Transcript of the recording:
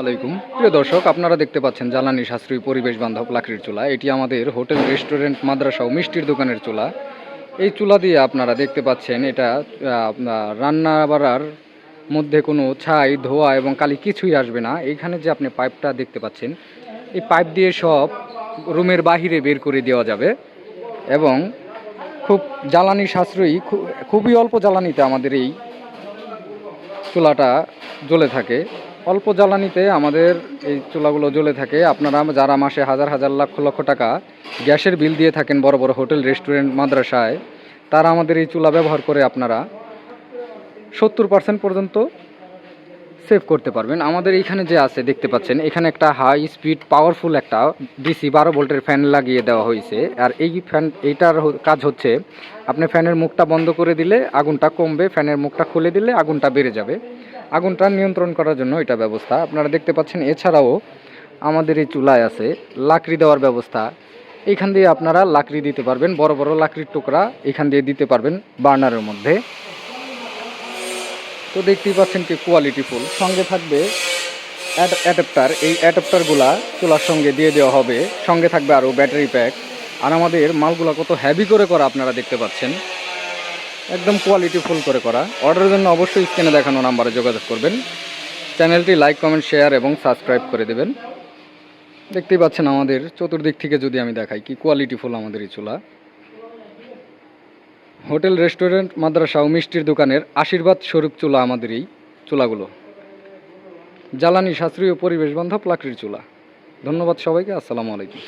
আলাইকুম। প্রিয় দর্শক, আপনারা দেখতে পাচ্ছেন জ্বালানি সাশ্রয়ী পরিবেশ বান্ধব লাকড়ির চুলা। এটি আমাদের হোটেল, রেস্টুরেন্ট, মাদ্রাসা ও মিষ্টির দোকানের চুলা। এই চুলা দিয়ে আপনারা দেখতে পাচ্ছেন এটা রান্না বাড়ার মধ্যে কোনো ছাই, ধোয়া এবং কালি কিছুই আসবে না। এইখানে যে আপনি পাইপটা দেখতে পাচ্ছেন, এই পাইপ দিয়ে সব রুমের বাহিরে বের করে দেওয়া যাবে এবং খুব জ্বালানি সাশ্রয়ী খুবই অল্প জ্বালানিতে আমাদের এই চুলাটা জ্বলে থাকে। অল্প জ্বালানিতে আমাদের এই চুলাগুলো জ্বলে থাকে। আপনারা যারা মাসে হাজার হাজার লক্ষ লক্ষ টাকা গ্যাসের বিল দিয়ে থাকেন বড় বড় হোটেল, রেস্টুরেন্ট, মাদ্রাসায়, তারা আমাদের এই চুলা ব্যবহার করে আপনারা সত্তর পার্সেন্ট পর্যন্ত সেভ করতে পারবেন। আমাদের এইখানে যে আছে, দেখতে পাচ্ছেন, এখানে একটা হাই স্পিড পাওয়ারফুল একটা ডিসি বারো ভোল্টের ফ্যান লাগিয়ে দেওয়া হয়েছে। আর এই ফ্যান এইটার কাজ হচ্ছে, আপনি ফ্যানের মুখটা বন্ধ করে দিলে আগুনটা কমবে ফ্যানের মুখটা খুলে দিলে আগুনটা বেড়ে যাবে। আগুনটা নিয়ন্ত্রণ করার জন্য এটা ব্যবস্থা। আপনারা দেখতে পাচ্ছেন, এছাড়াও আমাদের এই চুলায় আছে লাকড়ি দেওয়ার ব্যবস্থা। এইখান দিয়ে আপনারা লাকড়ি দিতে পারবেন, বড় বড় লাকড়ির টুকরা এখান দিয়ে দিতে পারবেন বার্নারের মধ্যে। তো দেখতেই পাচ্ছেন কি কোয়ালিটি ফুল সঙ্গে থাকবে অ্যাডাপ্টার এই অ্যাডাপ্টারগুলা চুলার সঙ্গে দিয়ে দেওয়া হবে। সঙ্গে থাকবে আরও ব্যাটারি প্যাক আর আমাদের মালগুলা কত হ্যাভি করে করা আপনারা দেখতে পাচ্ছেন। একদম কোয়ালিটি ফুল করে করা। অর্ডারের জন্য অবশ্যই স্ক্রিনে দেখানো নাম্বারে যোগাযোগ করবেন। চ্যানেলটি লাইক কমেন্ট শেয়ার এবং সাবস্ক্রাইব করে দেবেন। দেখতেই পাচ্ছেন আমাদের চতুর্দিক থেকে যদি আমি দেখাই কি কোয়ালিটি ফুল আমাদের এই চুলা। হোটেল রেস্টুরেন্ট মাদ্রাসা ও মিষ্টির দোকানের আশীর্বাদ স্বরূপ চুলা আমাদের এই চুলাগুলো। জ্বালানি ও পরিবেশ বান্ধব লাকড়ির চুলা। ধন্যবাদ সবাইকে, আসসালামু আলাইকুম।